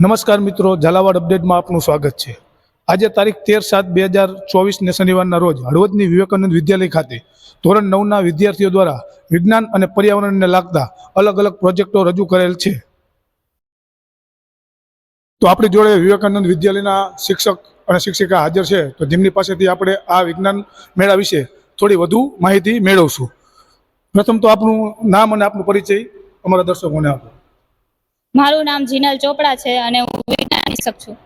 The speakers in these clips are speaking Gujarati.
નમસ્કાર મિત્રો, ઝાલાવાડ અપડેટમાં આપનું સ્વાગત છે. આજે તારીખ તેર સાત બે હજાર ચોવીસને શનિવારના રોજ હળવદની વિવેકાનંદ વિદ્યાલય ખાતે ધોરણ નવના વિદ્યાર્થીઓ દ્વારા વિજ્ઞાન અને પર્યાવરણને લાગતા અલગ અલગ પ્રોજેક્ટો રજૂ કરેલ છે. તો આપણી જોડે વિવેકાનંદ વિદ્યાલયના શિક્ષક અને શિક્ષિકા હાજર છે. તો જેમની પાસેથી આપણે આ વિજ્ઞાન મેળા વિશે થોડી વધુ માહિતી મેળવશું. પ્રથમ તો આપનું નામ અને આપનું પરિચય અમારા દર્શકોને આપો. મારું નામ જીનલ ચોપડા છે અને હું વિજ્ઞાન શિક્ષક છું.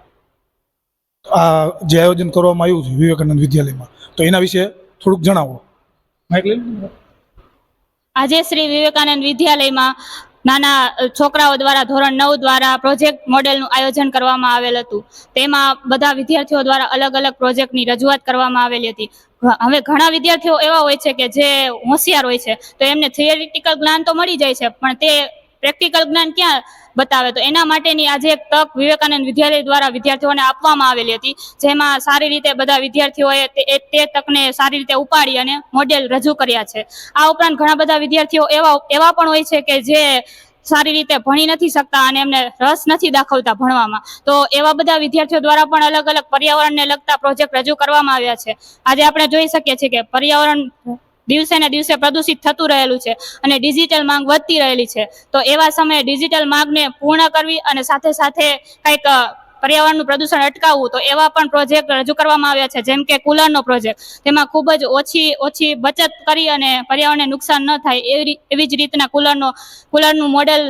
આ જે આયોજન કરવામાં આવ્યું છે વિવેકાનંદ વિદ્યાલયમાં તો એના વિશે થોડુંક જણાવો. આજે શ્રી વિવેકાનંદ વિદ્યાલયમાં નાના છોકરાઓ દ્વારા ધોરણ નવ દ્વારા પ્રોજેક્ટ મોડેલનું આયોજન કરવામાં આવેલ હતું. તેમાં બધા વિદ્યાર્થીઓ દ્વારા અલગ અલગ પ્રોજેક્ટની રજૂઆત કરવામાં આવેલી હતી. હવે ઘણા વિદ્યાર્થીઓ એવા હોય છે કે જે હોશિયાર હોય છે તો એમને થિયરિટિકલ જ્ઞાન તો મળી જાય છે પણ તે પ્રેક્ટિકલ જ્ઞાન ક્યાં બતાવે? તો એના માટેની આજે એક તક વિવેકાનંદ વિદ્યાલય દ્વારા વિદ્યાર્થીઓને આપવામાં આવેલી હતી. જેમાં સારી રીતે બધા વિદ્યાર્થીઓએ તે તકને સારી રીતે ઉપાડી અને મોડેલ રજૂ કર્યા છે. આ ઉપરાંત ઘણા બધા વિદ્યાર્થીઓ એવા એવા પણ હોય છે કે જે સારી રીતે ભણી નથી શકતા અને એમને રસ નથી દાખવતા ભણવામાં. તો એવા બધા વિદ્યાર્થીઓ દ્વારા પણ અલગ અલગ પર્યાવરણને લગતા પ્રોજેક્ટ રજૂ કરવામાં આવ્યા છે. આજે આપણે જોઈ શકીએ છીએ કે પર્યાવરણ દિવસે ને દિવસે પ્રદૂષિત થતું રહેલું છે અને ડિજિટલ માંગ વધતી રહેલી છે. તો એવા સમયે ડિજિટલ માંગને પૂર્ણ કરવી અને સાથે સાથે કંઈક પર્યાવરણનું પ્રદૂષણ અટકાવવું, તો એવા પણ પ્રોજેક્ટ રજૂ કરવામાં આવ્યા છે, જેમ કે કુલરનો પ્રોજેક્ટ તેમાં ખૂબ જ ઓછી ઓછી બચત કરી અને પર્યાવરણને નુકસાન ન થાય એવી એવી જ રીતના કુલરનો, કુલરનું મોડેલ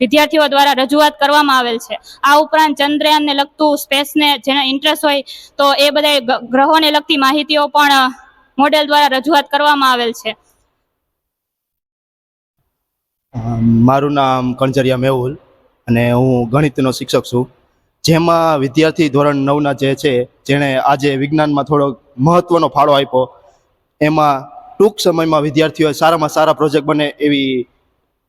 વિદ્યાર્થીઓ દ્વારા રજૂઆત કરવામાં આવેલ છે. આ ઉપરાંત ચંદ્રયાનને લગતું સ્પેસને જેના ઇન્ટરેસ્ટ હોય, તો એ બધા ગ્રહોને લગતી માહિતીઓ પણ મોડેલ દ્વારા રજૂઆત કરવામાં આવેલ છે. મારું નામ કણજરિયા મેહુલ અને હું ગણિતનો શિક્ષક છું. જેમાં વિદ્યાર્થી ધોરણ નવના જે છે, જેણે આજે વિજ્ઞાનમાં થોડો મહત્ત્વનો ફાળો આપ્યો. એમાં ટૂંક સમયમાં વિદ્યાર્થીઓએ સારામાં સારા પ્રોજેક્ટ બને એવી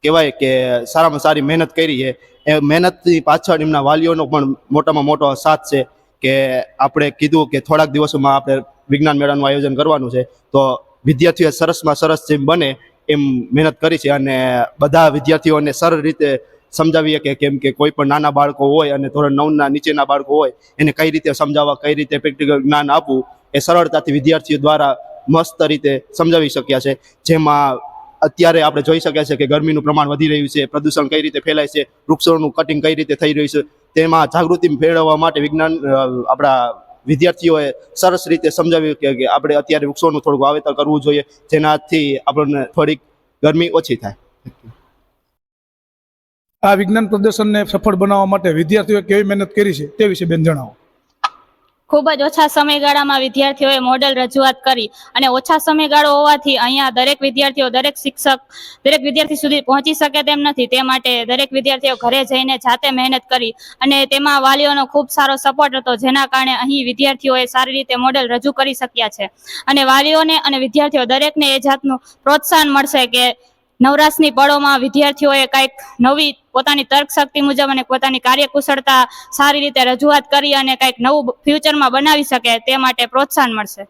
કહેવાય કે સારામાં સારી મહેનત કરી છે. એ મહેનતની પાછળ એમના વાલીઓનો પણ મોટામાં મોટો સાથ છે. કે આપણે કીધું કે થોડાક દિવસોમાં આપણે વિજ્ઞાન મેળાનું આયોજન કરવાનું છે, તો વિદ્યાર્થીઓએ સરસમાં સરસ જેમ બને એમ મહેનત કરી છે અને બધા વિદ્યાર્થીઓને સરળ રીતે સમજાવીએ કે કેમ કે કોઈ પણ નાના બાળકો હોય અને ધોરણ નવના નીચેના બાળકો હોય, એને કઈ રીતે સમજાવવા, કઈ રીતે પ્રેક્ટિકલ જ્ઞાન આપવું, એ સરળતાથી વિદ્યાર્થીઓ દ્વારા મસ્ત રીતે સમજાવી શક્યા છે. જેમાં અત્યારે આપણે જોઈ શક્યા છે કે ગરમીનું પ્રમાણ વધી રહ્યું છે, પ્રદૂષણ કઈ રીતે ફેલાય છે, વૃક્ષોનું કટિંગ કઈ રીતે થઈ રહ્યું છે તેમાં જાગૃતિ ફેળવવા માટે વિજ્ઞાન આપણા વિદ્યાર્થીઓએ સરસ રીતે સમજાવ્યું કે આપણે અત્યારે વૃક્ષોનું થોડુંક વાવેતર કરવું જોઈએ, જેનાથી આપણને થોડીક ગરમી ઓછી થાય. આ વિજ્ઞાન પ્રદર્શનને સફળ બનાવવા માટે વિદ્યાર્થીઓએ કેવી મહેનત કરી છે તે વિશે બેન જણાવો. ખૂબ જ ઓછા સમયગાળામાં વિદ્યાર્થીઓએ મોડેલ રજૂઆત કરી અને ઓછા સમયગાળો હોવાથી અહીંયા દરેક વિદ્યાર્થીઓ, દરેક શિક્ષક, દરેક વિદ્યાર્થી સુધી પહોંચી શકે તેમ નથી. તે માટે દરેક વિદ્યાર્થીઓ ઘરે જઈને જાતે મહેનત કરી અને તેમાં વાલીઓનો ખૂબ સારો સપોર્ટ હતો, જેના કારણે અહીં વિદ્યાર્થીઓએ સારી રીતે મોડેલ રજૂ કરી શક્યા છે. અને વાલીઓને અને વિદ્યાર્થીઓ દરેકને એ જાતનું પ્રોત્સાહન મળશે કે નવરાશની પળોમાં વિદ્યાર્થીઓએ કંઈક નવી પોતાની તર્ક શક્તિ મુજબ અને પોતાની કાર્યકુશળતા સારી રીતે રજૂઆત કરી અને કંઈક નવું ફ્યુચરમાં બનાવી શકે તે માટે પ્રોત્સાહન મળશે.